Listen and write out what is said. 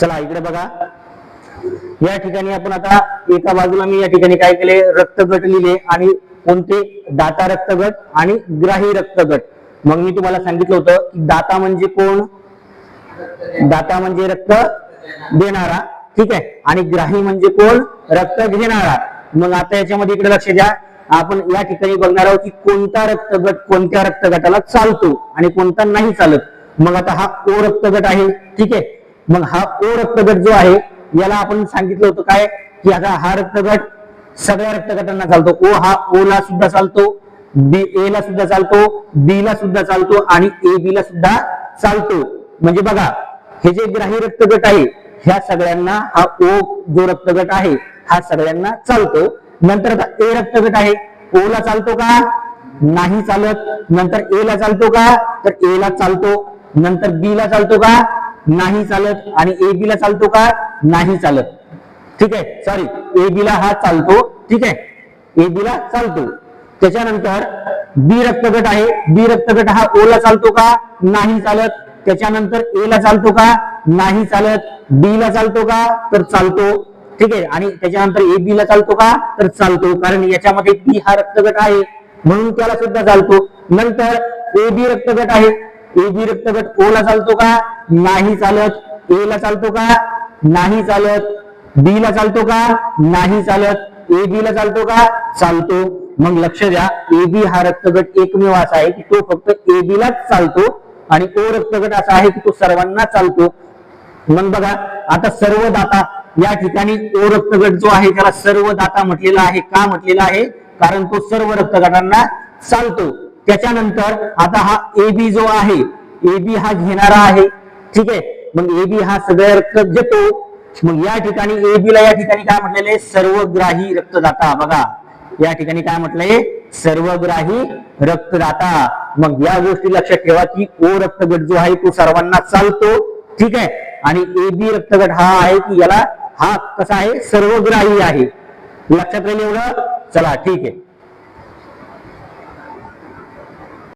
चला इकडे बघा. या ठिकाणी आपण आता एका बाजूला मी या ठिकाणी काय केले रक्तगट लिहिले आणि कोणते? दाता रक्तगट आणि ग्राही रक्तगट. मग मी तुम्हाला सांगितलं होतं की दाता म्हणजे कोण? दाता म्हणजे रक्त देणारा ठीक आहे? आणि ग्राही म्हणजे कोण? रक्त घेणारा. मग आता याच्यामध्ये इकडे लक्ष द्या. आपण या ठिकाणी बघणार आहोत की कोणता रक्तगट कोणत्या रक्तगटाला चालतो आणि कोणता नाही चालत. मग आता हा ओ रक्तगट आहे ठीक आहे? मग हा ओ रक्तगट जो आहे याला आपण सांगितलं होतं काय? की आता हा रक्तगट सगळ्या रक्तगटांना चालतो. ओ हा ओ ला सुद्धा चालतो बी ए ला सुद्धा चालतो बी ला सुद्धा चालतो आणि ए बी ला सुद्धा चालतो. म्हणजे बघा हे जे ग्राही रक्तगट आहे ह्या सगळ्यांना हा ओ जो रक्तगट आहे हा सगळ्यांना चालतो. नंतर आता ए रक्तगट आहे ओ ला चालतो का? नाही चालत. नंतर ए ला चालतो का? तर ए ला चालतो. नंतर बी ला चालतो का? नाही चालत आणि ए बी ला चालतो का? नाही चालत. ठीक आहे? सॉरी ए बी ला हा चालतो. ठीक आहे? ए बी ला चालतो. त्याच्यानंतर बी रक्तगट आहे. बी रक्तगट हा ओ ला चालतो का? नाही चालत. त्याच्यानंतर ए ला चालतो का? नाही चालत. बी ला चालतो का? तर चालतो. ठीक आहे? आणि त्याच्यानंतर ए बी ला चालतो का? तर चालतो. कारण याच्यामध्ये बी हा रक्तगट आहे. म्हणून त्याला सुद्धा चालतो. नंतर ए बी रक्तगट आहे. ए बी रक्तगट ओ ला चालतो का? नाही चालत. ए ला चालतो का? नाही चालत. बी ला चालतो का? नाही चालत. ए बी ला चालतो का? चालतो. मग लक्ष द्या. ए बी हा रक्तगट एकमेव असा आहे की तो फक्त ए बी लाच चालतो आणि ओ रक्तगट असा आहे की तो सर्वांना चालतो. मग बघा आता सर्व दाता या ठिकाणी ओ रक्तगट जो आहे त्याला सर्व दाता म्हटलेला आहे. का म्हटलेला आहे? कारण तो सर्व रक्तगटांना चालतो. त्याच्यानंतर आता हा ए बी जो आहे ए बी हा घेणारा आहे. ठीक आहे? मग ए बी हा सगळे रक्त घेतो. मग या ठिकाणी ए बी ला या ठिकाणी काय म्हटलेले सर्वग्राही रक्तदाता. बघा या ठिकाणी काय म्हटलंय? सर्वग्राही रक्तदाता. मग या गोष्टी लक्षात ठेवा की ओ रक्तगट जो आहे तो सर्वांना चालतो. ठीक आहे? आणि ए बी रक्तगट हा आहे की याला हा कसा आहे? सर्वग्राही आहे. लक्षात राहील एवढं? चला ठीक आहे.